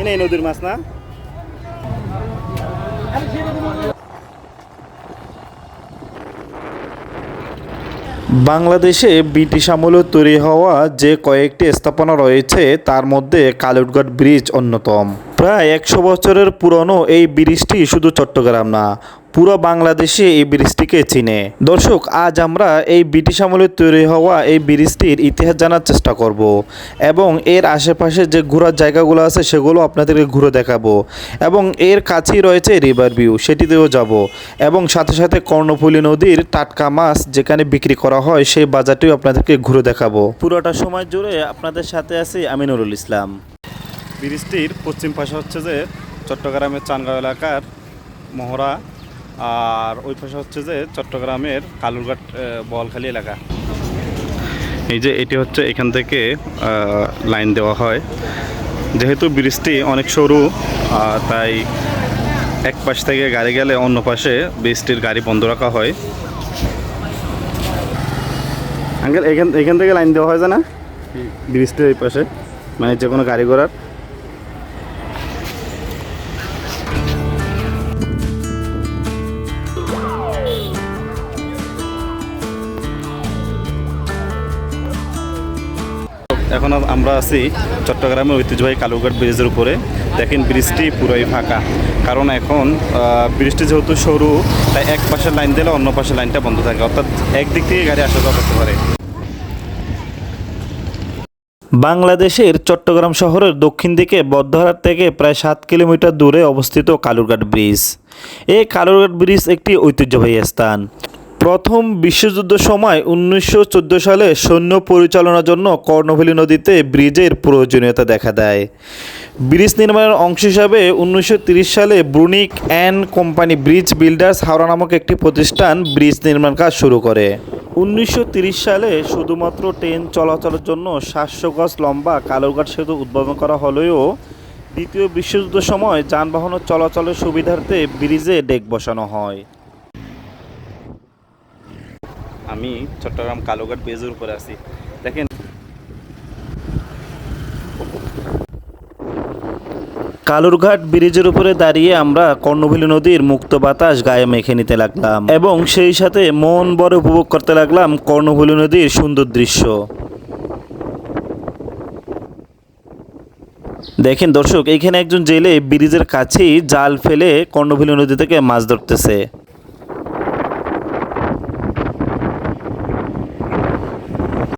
এনে নদীর মাছ না? বাংলাদেশে ব্রিটিশ আমলে তৈরি হওয়া যে কয়েকটি স্থাপনা রয়েছে, তার মধ্যে কালুটগড় ব্রিজ অন্যতম। প্রায় একশো বছরের পুরনো এই ব্রিজটি শুধু চট্টগ্রাম না, পুরো বাংলাদেশে এই ব্রিজটিকে চিনে। দর্শক, আজ আমরা এই ব্রিটিশ আমলে তৈরি হওয়া এই ব্রিজটির ইতিহাস জানার চেষ্টা করব এবং এর আশেপাশে যে ঘোরার জায়গাগুলো আছে সেগুলো আপনাদেরকে ঘুরে দেখাবো এবং এর কাছেই রয়েছে রিভার ভিউ, সেটিতেও যাব এবং সাথে সাথে কর্ণফুলী নদীর টাটকা মাছ যেখানে বিক্রি করা হয় সেই বাজারটিও আপনাদেরকে ঘুরে দেখাবো। পুরোটা সময় জুড়ে আপনাদের সাথে আছি আমি নুরুল ইসলাম। ব্রিজটির পশ্চিম পাশে হচ্ছে যে চট্টগ্রামের চানগাঁও এলাকার মহড়া আর ওই পাশে হচ্ছে যে চট্টগ্রামের কালুরঘাট বলখালি এলাকা। এই যে এটি হচ্ছে এখান থেকে লাইন দেওয়া হয়। যেহেতু ব্রিজটি অনেক সরু তাই এক পাশ থেকে গাড়ি গেলে অন্য পাশে ব্রিজটির গাড়ি বন্ধ রাখা হয়। আঙ্কেল, এখান এখান থেকে লাইন দেওয়া হয় না? ব্রিজটির এই পাশে মানে যে কোনো গাড়ি ঘোড়ার। আছি চট্টগ্রামের ঐতিহ্যবাহী কালুঘাট ব্রিজের উপরে। দেখেন ব্রিজটি পুরোই ফাঁকা। কারণ এখন ব্রিজটি যেহেতু সরু, তাই এক পাশের লাইন দিলে অন্য পাশের লাইনটা বন্ধ থাকে। অর্থাৎ একদিক থেকে গাড়ি আসা যাওয়া করতে পারে। বাংলাদেশের চট্টগ্রাম শহরের দক্ষিণ দিকে বদ্ধহাট থেকে প্রায় সাত কিলোমিটার দূরে অবস্থিত কালুরঘাট ব্রিজ। এই কালুরঘাট ব্রিজ একটি ঐতিহ্যবাহী স্থান। প্রথম বিশ্বযুদ্ধ সময় উনিশশো চোদ্দ সালে সৈন্য পরিচালনার জন্য কর্ণফুলী নদীতে ব্রিজের প্রয়োজনীয়তা দেখা দেয়। ব্রিজ নির্মাণের অংশ হিসাবে উনিশশো সালে Brunic and Company Bridge Builders Howrah নামক একটি প্রতিষ্ঠান ব্রিজ নির্মাণ কাজ শুরু করে। উনিশশো সালে শুধুমাত্র ট্রেন চলাচলের জন্য সাতশো গজ লম্বা কালুরঘাট সেতু উদ্বোধন করা হলেও দ্বিতীয় বিশ্বযুদ্ধের সময় যানবাহন চলাচলের সুবিধার্থে ব্রিজে ডেক বসানো হয়। আমি চট্টগ্রাম কালুঘাট ব্রিজের উপরে আছি। দেখেন। কালুরঘাট ব্রিজের উপরে দাঁড়িয়ে আমরা কর্ণফুলী নদীর মুক্ত বাতাস গায়ে মেখে নিতে লাগলাম এবং সেই সাথে মন বড় উপভোগ করতে লাগলাম কর্ণফুলী নদীর সুন্দর দৃশ্য। দেখেন দর্শক, এখানে একজন জেলে ব্রিজের কাছেই জাল ফেলে কর্ণফুলী নদী থেকে মাছ ধরতেছে।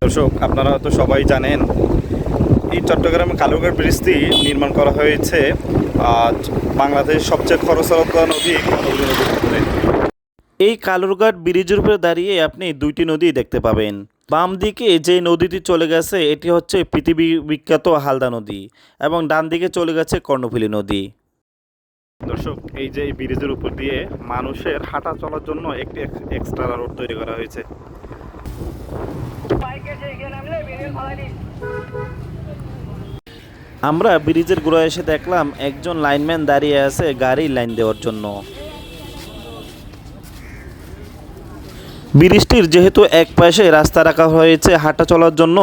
দর্শক আপনারা হয়তো সবাই জানেন এই চট্টগ্রামে কালুঘাট ব্রিজটি নির্মাণ করা হয়েছে। আজ বাংলাদেশের সবচেয়ে খরস্রোতা নদী এই কালুরঘাট ব্রিজের উপরে দাঁড়িয়ে আপনি দুইটি নদী দেখতে পাবেন। বাম দিকে যে নদীটি চলে গেছে এটি হচ্ছে পৃথিবী বিখ্যাত হালদা নদী এবং ডান দিকে চলে গেছে কর্ণফুলী নদী। দর্শক এই যে ব্রিজের উপর দিয়ে মানুষের হাঁটা চলার জন্য একটি এক্সট্রা রোড তৈরি করা হয়েছে। আমরা ব্রিজের গোড়ায় এসে দেখলাম একজন লাইনম্যান দাঁড়িয়ে আছে গাড়ি লাইন দেওয়ার জন্য। ব্রিজটির যেহেতু এক পাশে রাস্তা রাখা হয়েছে হাঁটা চলার জন্য,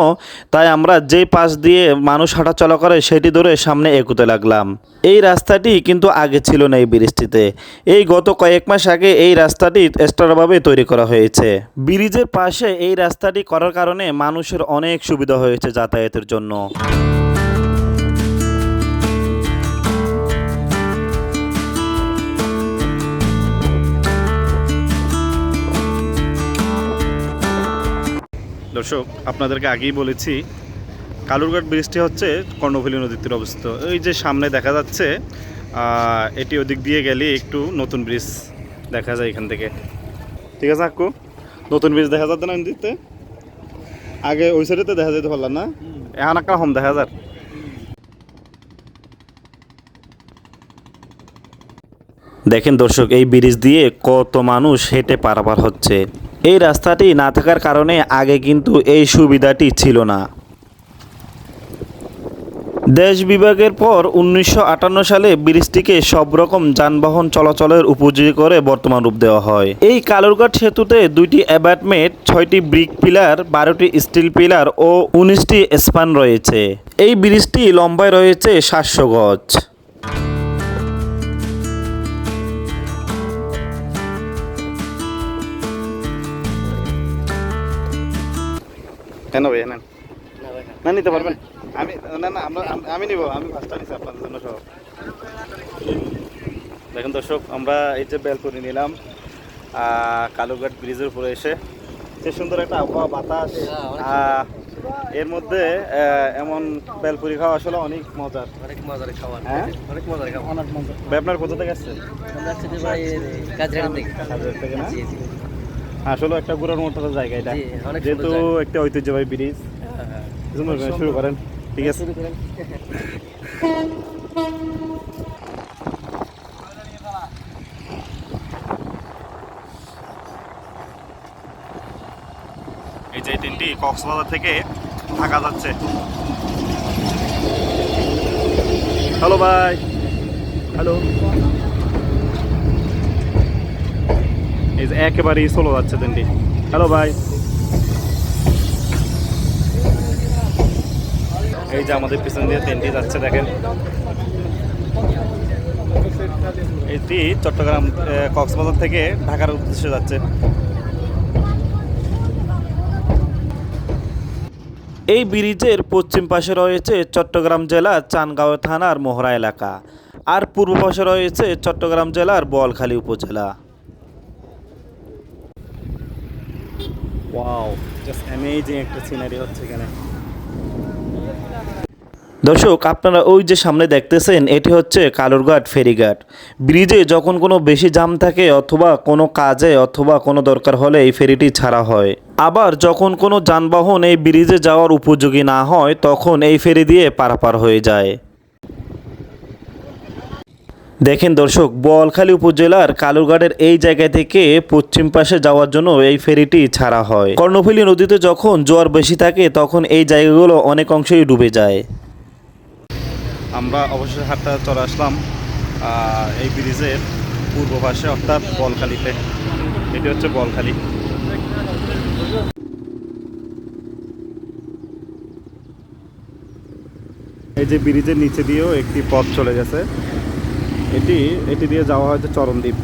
তাই আমরা যেই পাশ দিয়ে মানুষ হাঁটা চলা করে সেটি ধরে সামনে এগোতে লাগলাম। এই রাস্তাটি কিন্তু আগে ছিল না এই ব্রিজটিতে এই গত কয়েক মাস আগে এই রাস্তাটি এক্সট্রাভাবে তৈরি করা হয়েছে। ব্রিজের পাশে এই রাস্তাটি করার কারণে মানুষের অনেক সুবিধা হয়েছে যাতায়াতের জন্য। দর্শক, আপনাদেরকে আগেই বলেছি, কালুরঘাট ব্রিজটি হচ্ছে কর্ণফুলী নদীর তীরে অবস্থিত। এই যে সামনে দেখা যাচ্ছে এটি ওদিক দিয়ে গেলে একটু নতুন ব্রিজ দেখা যায় এখান থেকে। ঠিক আছে আকু নতুন ব্রিজ দেখা যাচ্ছে না নদীতে আগে ওই সাইডে দেখা যেতে পারলাম না? এখন একটা হম দেখা যার দেখেন দর্শক, এই ব্রিজ দিয়ে কত মানুষ হেঁটে পারাপার হচ্ছে। এই রাস্তাটি না থাকার কারণে আগে কিন্তু এই সুবিধাটি ছিল না। দেশ বিভাগের পর উনিশশো আটান্ন সালে ব্রিজটিকে সব রকম যানবাহন চলাচলের উপযোগী করে বর্তমান রূপ দেওয়া হয়। এই কালুরঘাট সেতুতে দুইটি অ্যাবাটমেন্ট ছয়টি ব্রিক পিলার বারোটি স্টিল পিলার ও উনিশটি স্পান রয়েছে। এই ব্রিজটি লম্বায় রয়েছে সাতশো গজ। কেন ভাই? নেন। না নিতে পারবেন। আমি না না আমরা আমি নিব আমি ফার্স্টটা নিচ্ছি আপনাদের জন্য সব। দেখেন দর্শক আমরা এই যে বেলকনি নিলাম কালুঘাট ব্রিজের উপরে এসে। যে সুন্দর একটা আবহাওয়া বাতাস আহ, এর মধ্যে এমন বেলপুরি খাওয়া আসলে অনেক মজার। অনেক মজার খাওয়া হ্যাঁ? অনেক মজার খাওয়া অনেক মজার ভাই আপনার কোথা থেকে আসছেন? আমরা আসছি ভাই কাজরান থেকে থেকে না? আসলে একটা ঘোরার মতো জায়গা এটা। যেহেতু। একটা ঐতিহ্যবাহী ব্রিজ। শুরু করেন ঠিক আছে? এই যে ট্রেনটি কক্সবাজার থেকে ঢাকা যাচ্ছে। হ্যালো ভাই হ্যালো একেবারেই চলে যাচ্ছে ট্রেনটি হ্যালো ভাই। এই যে আমাদের পিছন দিয়ে ট্রেনটি যাচ্ছে, দেখেন। এটি চট্টগ্রাম কক্সবাজার থেকে ঢাকার উদ্দেশ্যে যাচ্ছে। এই ব্রিজের পশ্চিম পাশে রয়েছে চট্টগ্রাম জেলার চানগাঁও থানার মোহরা এলাকা। আর পূর্ব পাশে রয়েছে চট্টগ্রাম জেলার বোয়ালখালী উপজেলা। ওয়াও জাস্ট অ্যামেজিং একটা সিনারি হচ্ছে এখানে। দর্শক, আপনারা ওই যে সামনে দেখতেছেন, এটি হচ্ছে কালুরঘাট ফেরিঘাট। ব্রিজে যখন কোনো বেশি জাম থাকে অথবা কোনো কাজে অথবা কোনো দরকার হলে এই ফেরিটি ছাড়া হয়। আবার যখন কোনো যানবাহন এই ব্রিজে যাওয়ার উপযোগী না হয়, তখন এই ফেরি দিয়ে পারাপার হয়ে যায়। দেখেন দর্শক বোয়ালখালী উপজেলার কালুরঘাটের এই জায়গা থেকে পশ্চিম পাশে যাওয়ার জন্য এই ফেরিটি ছাড়া হয়। কর্ণফুলী নদীতে যখন জোয়ার বেশি থাকে, তখন এই জায়গাগুলো অনেক অংশেই ডুবে যায়। আমরা অবশ্যই হাটটা চলে আসলাম এই ব্রিজের পূর্ব পাশে, অর্থাৎ বলখালিতে। এটি হচ্ছে বলখালি। এই যে ব্রিজের নিচে দিয়েও একটি পথ চলে গেছে। এটি এটি দিয়ে যাওয়া হয়তো চরণদ্বীপ।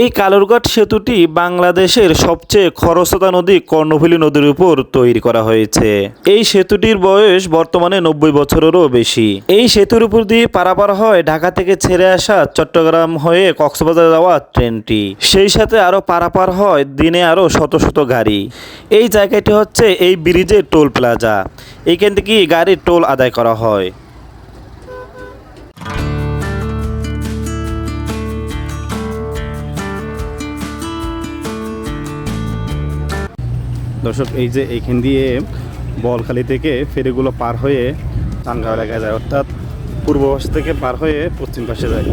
এই কালুরঘাট সেতুটি বাংলাদেশের সবচেয়ে খরস্রোতা নদী কর্ণফুলী নদীর উপর তৈরি করা হয়েছে। এই সেতুটির বয়স বর্তমানে নব্বই বছরেরও বেশি। এই সেতুর উপর দিয়ে পারাপার হয় ঢাকা থেকে ছেড়ে আসা চট্টগ্রাম হয়ে কক্সবাজার যাওয়া ট্রেনটি। সেই সাথে আরও পারাপার হয় দিনে আরও শত শত গাড়ি। এই জায়গাটি হচ্ছে এই ব্রিজের টোল প্লাজা। এখান থেকে গাড়ির টোল আদায় করা হয়। দর্শক, এই যে এইখান দিয়ে বলখালি থেকে ফেরিগুলো পার হয়ে চানগাঁও এলাকায় যায়, অর্থাৎ পূর্ব পাশ থেকে পার হয়ে পশ্চিম পাশে যায়।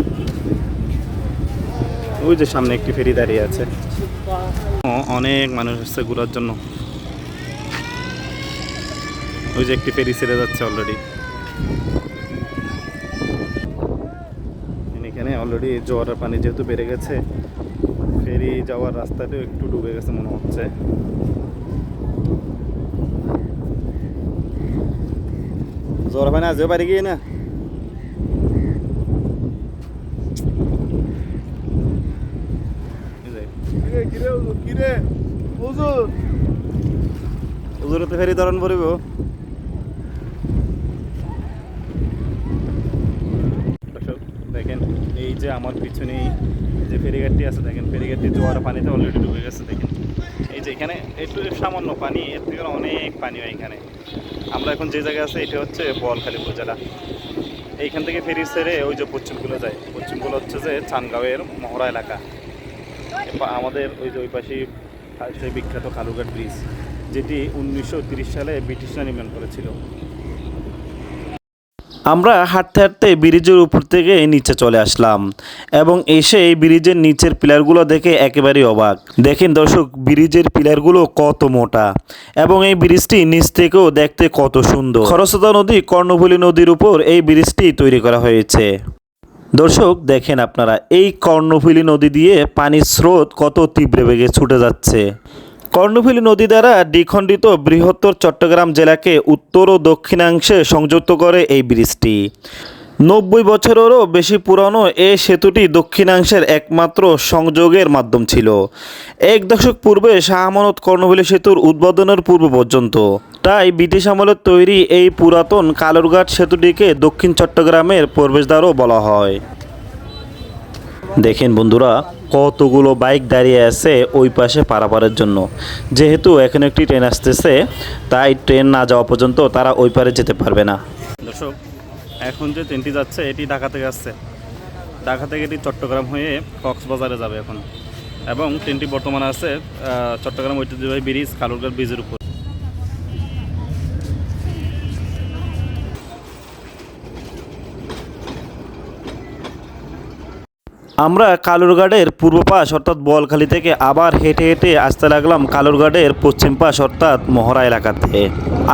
ওই যে সামনে একটি ফেরি দাঁড়িয়ে আছে। অনেক মানুষ আসছে ঘোরার জন্য। ওই যে একটি ফেরি ছেড়ে যাচ্ছে অলরেডি এখানে অলরেডি জোয়ারের পানি যেহেতু বেড়ে গেছে, ফেরি যাওয়ার রাস্তাটাও একটু ডুবে গেছে মনে হচ্ছে। জোর না আজও পারি গিয়ে না হুজুর তো ফেরি ধরন পড়িব দেখেন এই যে আমার পিছনেই যে ফেরিঘাটটি আছে দেখেন ফেরিঘাটটি জোয়ার পানিতে অলরেডি ডুবে গেছে দেখেন। এই যে এখানে একটু সামান্য পানি এর থেকে অনেক পানি হয় এখানে। আমরা এখন যে জায়গায় আছে, এটা হচ্ছে বোয়ালখালী উপজেলা। এইখান থেকে ফেরি সেরে ওই যে পশ্চিমগুলো যায়। পশ্চিমগুলো হচ্ছে যে চানগাঁওয়ের মহড়া এলাকা। আমাদের ওই যে ওই পাশে সেই বিখ্যাত কালুঘাট ব্রিজ, যেটি উনিশশো সালে ব্রিটিশরা নির্মাণ করেছিল। আমরা হাঁটতে হাঁটতে ব্রিজের উপর থেকে নিচে চলে আসলাম এবং এসে এই ব্রিজের নিচের পিলারগুলো দেখে একেবারেই অবাক। দেখেন দর্শক, ব্রিজের পিলারগুলো কত মোটা এবং এই ব্রিজটি নিচ থেকেও দেখতে কত সুন্দর। খরস্রোতা নদী, কর্ণফুলী নদীর উপর এই ব্রিজটি তৈরি করা হয়েছে। দর্শক, দেখেন আপনারা, এই কর্ণফুলী নদী দিয়ে পানির স্রোত কত তীব্র বেগে ছুটে যাচ্ছে। কর্ণফুলী নদী দ্বারা দ্বিখণ্ডিত বৃহত্তর চট্টগ্রাম জেলাকে উত্তর ও দক্ষিণাংশে সংযুক্ত করে এই ব্রিজটি। নব্বই বছরেরও বেশি পুরনো এই সেতুটি দক্ষিণাংশের একমাত্র সংযোগের মাধ্যম ছিল। এক দশক পূর্বে শাহ আমানত কর্ণফুলী সেতুর উদ্বোধনের পূর্ব পর্যন্ত। তাই ব্রিটিশ আমলের তৈরি এই পুরাতন কালুরঘাট সেতুটিকে দক্ষিণ চট্টগ্রামের প্রবেশদ্বারও বলা হয়। দেখেন বন্ধুরা কতগুলো বাইক দাঁড়িয়ে আছে ওই পাশে পারাপারের জন্য। যেহেতু এখন একটি ট্রেন আসতেছে, তাই ট্রেন না যাওয়া পর্যন্ত তারা ওই পারে যেতে পারবে না। দর্শক, এখন যে ট্রেনটি যাচ্ছে, এটি ঢাকা থেকে আসছে। ঢাকা থেকে এটি চট্টগ্রাম হয়ে কক্সবাজারে যাবে এখন। এবং ট্রেনটি বর্তমানে আছে চট্টগ্রাম ঐতিহ্যবাহী ব্রিজ, কালুরঘাট ব্রিজের উপর। আমরা কালুরঘাটের পূর্ব পাশ অর্থাৎ বলখালি থেকে আবার হেঁটে হেঁটে আসতে লাগলাম কালুরঘাটের পশ্চিম পাশ অর্থাৎ মহড়া এলাকাতে।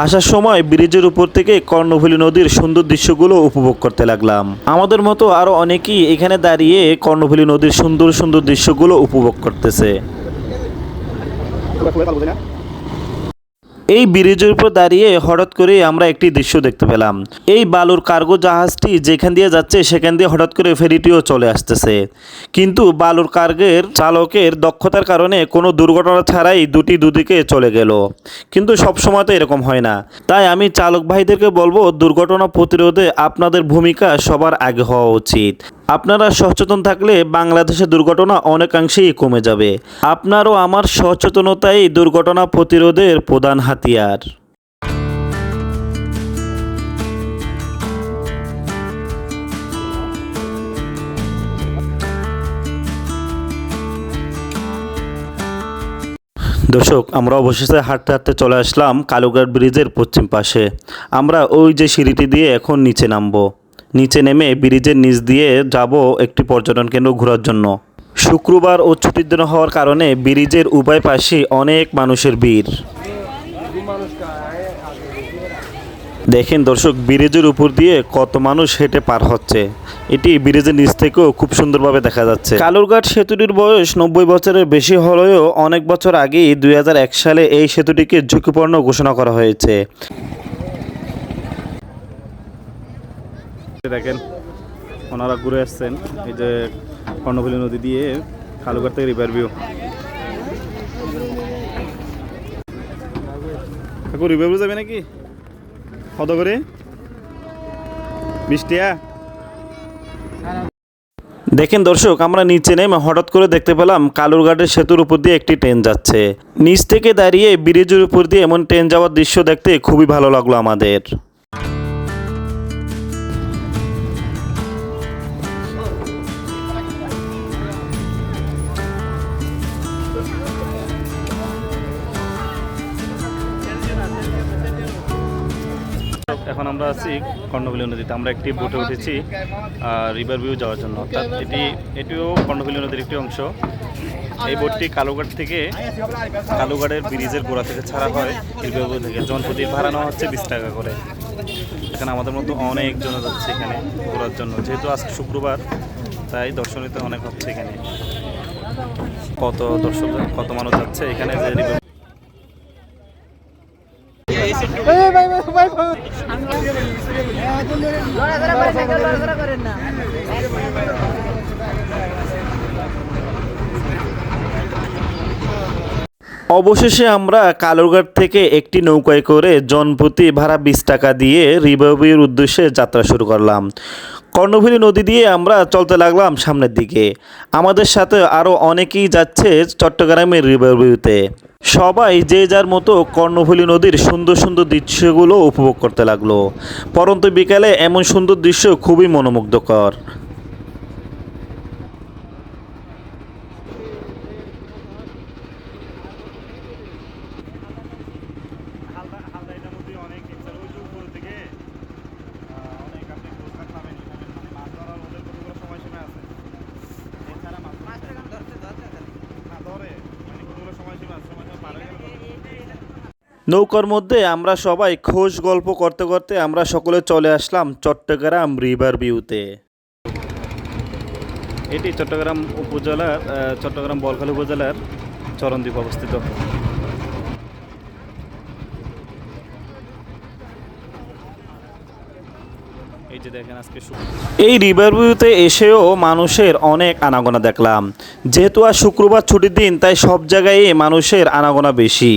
আসার সময় ব্রিজের উপর থেকে কর্ণফুলী নদীর সুন্দর দৃশ্যগুলো উপভোগ করতে লাগলাম। আমাদের মতো আরও অনেকেই এখানে দাঁড়িয়ে কর্ণফুলী নদীর সুন্দর সুন্দর দৃশ্যগুলো উপভোগ করতেছে। এই ব্রিজের উপর দাঁড়িয়ে হঠাৎ করে আমরা একটি দৃশ্য দেখতে পেলাম। এই বালুর কার্গো জাহাজটি যেখান দিয়ে যাচ্ছে, সেখান দিয়ে হঠাৎ করে ফেরিটিও চলে আসতেছে। কিন্তু বালুর কার্গের চালকের দক্ষতার কারণে কোনো দুর্ঘটনা ছাড়াই দুটি দুদিকে চলে গেল। কিন্তু সব সময় তো এরকম হয় না। তাই আমি চালক ভাইদেরকে বলব, দুর্ঘটনা প্রতিরোধে আপনাদের ভূমিকা সবার আগে হওয়া উচিত। আপনারা সচেতন থাকলে বাংলাদেশের দুর্ঘটনা অনেকাংশেই কমে যাবে। আপনারও আমার সচেতনতাই দুর্ঘটনা প্রতিরোধের প্রধান হাতিয়ার। দর্শক, আমরা অবশেষে হাঁটতে হাঁটতে চলে আসলাম কালুঘাট ব্রিজের পশ্চিম পাশে। আমরা ওই যে সিঁড়িটি দিয়ে এখন নিচে নামবো। নিচে নেমে ব্রিজের নিচ দিয়ে যাব একটি পর্যটন কেন্দ্র ঘোরার জন্য। শুক্রবার ও ছুটির দিন হওয়ার কারণে ব্রিজের উভয় পাশে অনেক মানুষের ভিড়। দেখেন দর্শক, ব্রিজের উপর দিয়ে কত মানুষ হেঁটে পার হচ্ছে। এটি ব্রিজের নিচ থেকেও খুব সুন্দরভাবে দেখা যাচ্ছে। কালুরঘাট সেতুটির বয়স নব্বই বছরের বেশি হলেও অনেক বছর আগেই দুই হাজার এক সালে এই সেতুটিকে ঝুঁকিপূর্ণ ঘোষণা করা হয়েছে। দেখেন, ওনারা ঘুরে আসছেন, এই যে কর্ণফুলী নদী দিয়ে কালুঘাট থেকে রিভার ভিউ। কাকু, রিভার ভিউ যাবে নাকি? কত করে? বৃষ্টিয়া? দেখেন দর্শক, আমরা নিচে নেমে হঠাৎ করে দেখতে পেলাম কালুরঘাটের সেতুর উপর দিয়ে একটি ট্রেন যাচ্ছে। নিচ থেকে দাঁড়িয়ে ব্রিজের উপর দিয়ে এমন ট্রেন যাওয়ার দৃশ্য দেখতে খুবই ভালো লাগল আমাদের। এখন আমরা আছি কর্ণফুলী নদীতে। আমরা একটি বোটে উঠেছি রিভার ভিউ যাওয়ার জন্য। অর্থাৎ এটি, এটিও কর্ণফুলী নদীর একটি অংশ। এই বোটটি কালুঘাট থেকে কালুঘাটের ব্রিজের গোড়া থেকে ছাড়া হয় রিভার ভিউ থেকে। জনপ্রতির ভাড়া নেওয়া হচ্ছে বিশ টাকা করে। এখানে আমাদের মতো অনেকজন যাচ্ছে এখানে ঘোরার জন্য। যেহেতু আজকে শুক্রবার, তাই দর্শনীতে অনেক হচ্ছে এখানে। কত দর্শক, কত মানুষ যাচ্ছে এখানে যে অবশেষে আমরা কালুরঘাট থেকে একটি নৌকায় করে জনপ্রতি ভাড়া বিশ টাকা দিয়ে রিভাবির উদ্দেশ্যে যাত্রা শুরু করলাম। কর্ণফুলী নদী দিয়ে আমরা চলতে লাগলাম সামনের দিকে। আমাদের সাথে আরও অনেকেই যাচ্ছে চট্টগ্রামের রিভারভিউতে সবাই যে যার মতো কর্ণফুলী নদীর সুন্দর সুন্দর দৃশ্যগুলো উপভোগ করতে লাগল। পরন্ত বিকালে এমন সুন্দর দৃশ্য খুবই মনোমুগ্ধকর হালদা হালদা এটা নদী অনেক ডিপসার ওই যে উপর থেকে আহ, অনেক আপনি নৌকার মধ্যে আমরা সবাই খোশ গল্প করতে করতে আমরা সকলে চলে আসলাম চট্টগ্রাম রিভার ভিউতে। এটি চট্টগ্রাম উপজেলার চট্টগ্রাম বলখালী উপজেলার চরণদ্বীপ অবস্থিত। এই রিভার ভিউতে এসেও মানুষের অনেক আনাগোনা দেখলাম। যেহেতু আর শুক্রবার ছুটির দিন তাই সব জায়গায় মানুষের আনাগোনা বেশি।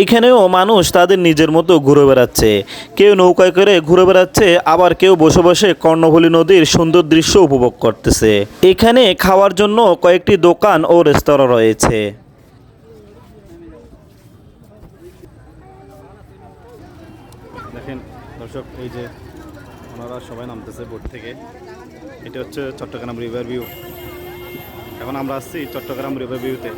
এইখানেও মানুষ তাদের নিজের মতো ঘুরে বেড়াচ্ছে। কেউ নৌকায় করে ঘুরে বেড়াচ্ছে, আবার কেউ বসে বসে কর্ণফুলী নদীর সুন্দর দৃশ্য উপভোগ করতেছে। এখানে খাওয়ার জন্য কয়েকটি দোকান ও রেস্তোরাঁ রয়েছে। দেখেন, দর্শক, এই যে ওনারা সবাই নামতেছে বোট থেকে। এটা হচ্ছে চট্টগ্রাম রিভার ভিউ। এখন আমরা আসছি চট্টগ্রাম রিভার ভিউতে।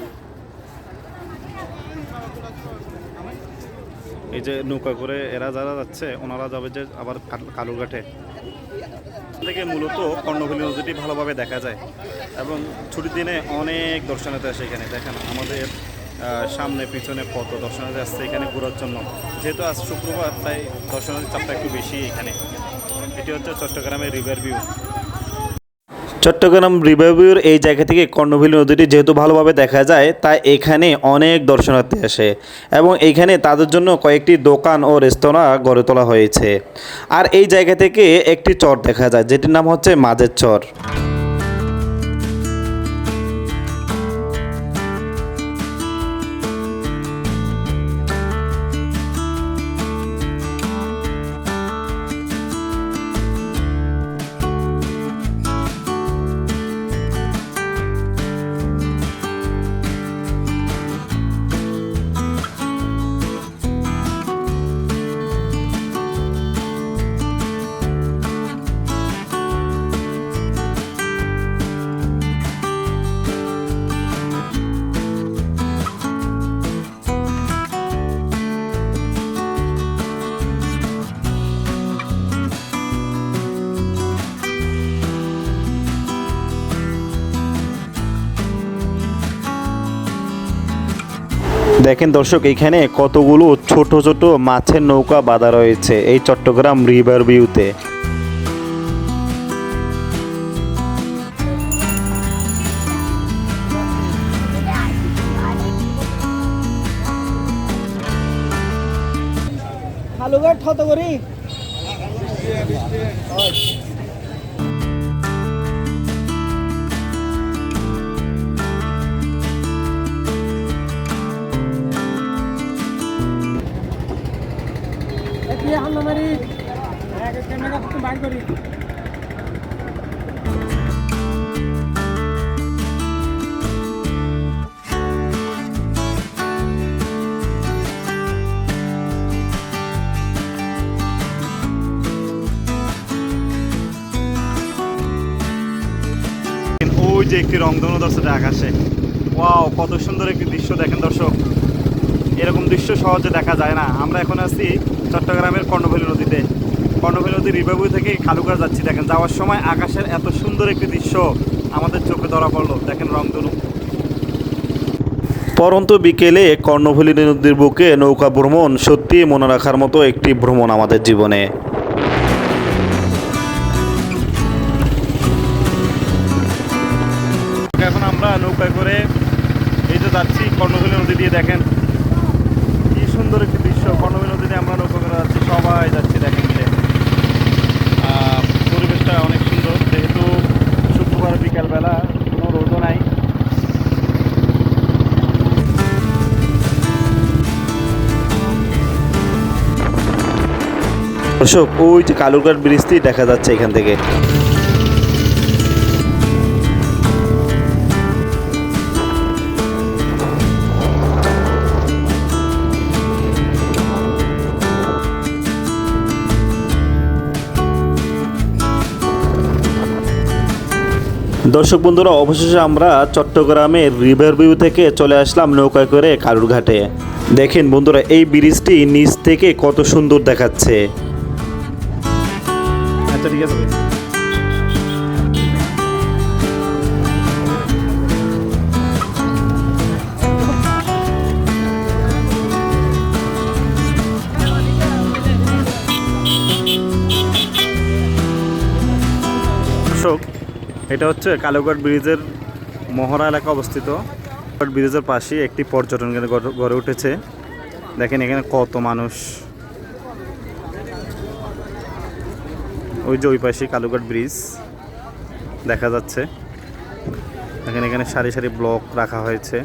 এই যে নৌকা করে এরা যারা যাচ্ছে, ওনারা যাবে যে আবার কাল- কালুরঘাটে। থেকে মূলত কর্ণফুলী নদীটি ভালোভাবে দেখা যায় এবং ছুটির দিনে অনেক দর্শনার্থী আসে এখানে। দেখেন, আমাদের সামনে, পিছনে কত দর্শনার্থী আসছে এখানে ঘোরার জন্য। যেহেতু আজ শুক্রবার, তাই দর্শনার্থীর চাপটা একটু বেশি এখানে। এটি হচ্ছে চট্টগ্রামের রিভার ভিউ। চট্টগ্রাম রিভাইভিউর এই জায়গা থেকে কর্ণফুলী নদীটি যেহেতু ভালোভাবে দেখা যায়, তাই এখানে অনেক দর্শনার্থী আসে এবং এখানে তাদের জন্য কয়েকটি দোকান ও রেস্তোরাঁ গড়ে তোলা হয়েছে। আর এই জায়গা থেকে একটি চর দেখা যায়, যেটির নাম হচ্ছে মাঝের চর। দেখেন দর্শক, এখানে কতগুলো ছোট ছোট মাছের নৌকা বাঁধা রয়েছে এই চট্টগ্রাম রিভার ভিউতে। আলুঘাট কত করি। ওই যে একটি রংধনু দর্শক আকাশে। ওয়াও, কত সুন্দর একটি দৃশ্য দেখেন দর্শক। এরকম দৃশ্য সহজে দেখা যায় না। আমরা এখন আছি চট্টগ্রামের কর্ণফুলী নদীতে। কর্ণফুলী নদী রিভারভিউ থেকে কালুঘাট যাচ্ছি। দেখেন যাওয়ার সময় আকাশের এত সুন্দর একটি দৃশ্য আমাদের চোখে ধরা পড়ল। দেখেন রংধনু পরন্ত বিকেলে কর্ণফুলী নদীর বুকে নৌকা ভ্রমণ সত্যি মনে রাখার মতো একটি ভ্রমণ আমাদের জীবনে। এখন আমরা নৌকায় করে এই যে যাচ্ছি কর্ণফুলী নদী দিয়ে দেখেন। দর্শক, ওই যে কালুরঘাট ব্রিজটি দেখা যাচ্ছে এখান থেকে। দর্শক বন্ধুরা, অবশেষে আমরা চট্টগ্রামের রিভার ভিউ থেকে চলে আসলাম নৌকায় করে কালুরঘাটে। দেখেন বন্ধুরা, এই ব্রিজটি নিচ থেকে কত সুন্দর দেখাচ্ছে। আচ্ছা ঠিক আছে। এটা হচ্ছে কালোঘাট ব্রিজের মহড়া এলাকা অবস্থিত। ব্রিজের পাশে একটি পর্যটন কেন্দ্র গড়ে উঠেছে। দেখেন এখানে কত মানুষ। ওই যে ওই পাশে কালুঘাট ব্রিজ, দেখা যাচ্ছে। এখানে এখানে সারি সারি ব্লক রাখা হয়েছে।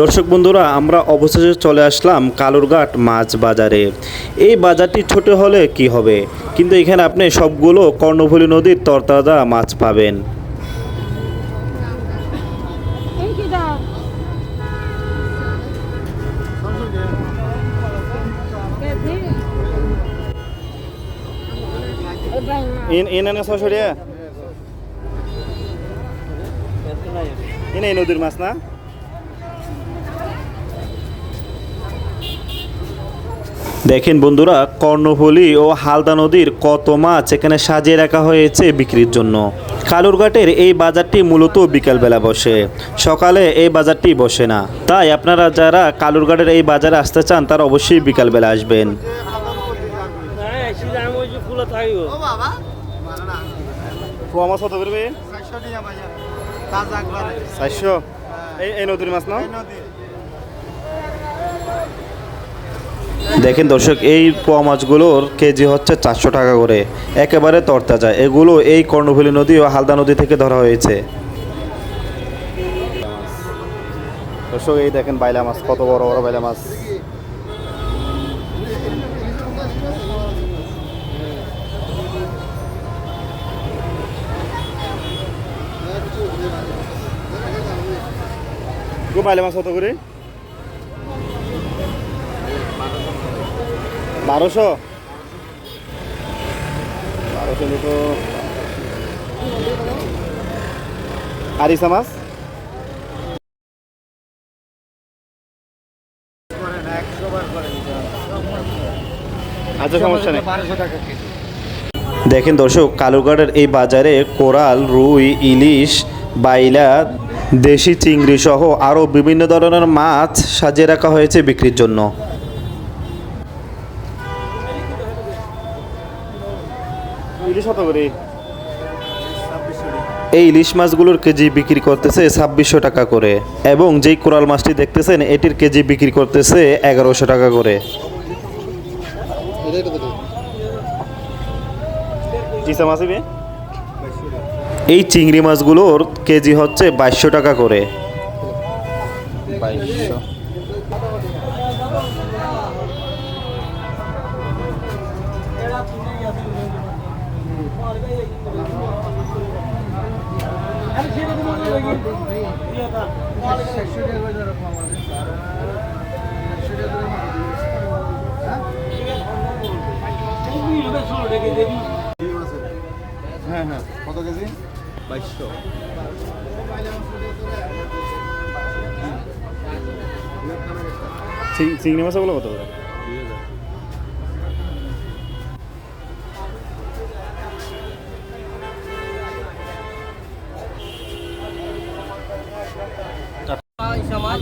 দর্শক বন্ধুরা আমরা অবশেষে চলে আসলাম কালুরঘাট মাছ বাজারে। এই বাজারটি ছোট হলে কি হবে? কিন্তু এখানে আপনি সবগুলো কর্ণফুলী নদীর তরতাজা মাছ পাবেন। এই মাছ দাম কেজি এবার ইন ইন এনে ছশো টাকা ইন এই নদীর মাছ না দেখেন বন্ধুরা কর্ণফুলী ও হালদা নদীর কত মাছ এখানে সাজিয়ে রাখা হয়েছে বিক্রির জন্য। কালুরঘাটের এই বাজারটি মূলত বিকালবেলা বসে সকালে এই বাজারটি বসে না। তাই আপনারা যারা কালুরঘাটের এই বাজারে আসতে চান তারা অবশ্যই বিকালবেলা আসবেন। চারশো এই নদীর মাছ না? দেখেন দর্শক, এই পোয়া মাছগুলোর কেজি হচ্ছে চারশো টাকা করে। একেবারে তরতাজা। এগুলো এই কর্ণফুলী নদী ও হালদা নদী থেকে ধরা হয়েছে। দর্শক, এই দেখেন বাইলা মাছ, কত বড় বড় বাইলা মাছ। বাইলা মাছ কত করে? বারোশো। বারোশো দুটো। আচ্ছা দেখেন দর্শক, কালুরঘাটের এই বাজারে কোরাল, রুই, ইলিশ, বাইলা, দেশি চিংড়ি সহ আরও বিভিন্ন ধরনের মাছ সাজিয়ে রাখা হয়েছে বিক্রির জন্য। ইলিশ কত করে। এই ইলিশ মাছগুলোর কেজি বিক্রি করতেছে ছাব্বিশশো টাকা করে এবং যেই কোরাল মাছটি দেখতেছেন এটির কেজি বিক্রি করতেছে এগারোশো টাকা করে। এই চিংড়ি মাছগুলোর কেজি হচ্ছে বাইশশো টাকা করে। বাইশশো। হ্যাঁ হ্যাঁ কত কেজি বাইশশো চিংড়ি মাছগুলো কত করে?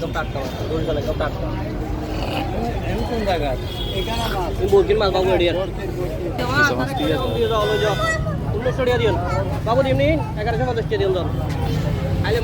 একদম টাটকা মাছ ধরি চল একদম টাটকা কোন জায়গা বলকিন মাছ। বাবু এডিয়ার দিন বাবু দিন এগারোশো পঞ্চাশ টাকা দিন আইলে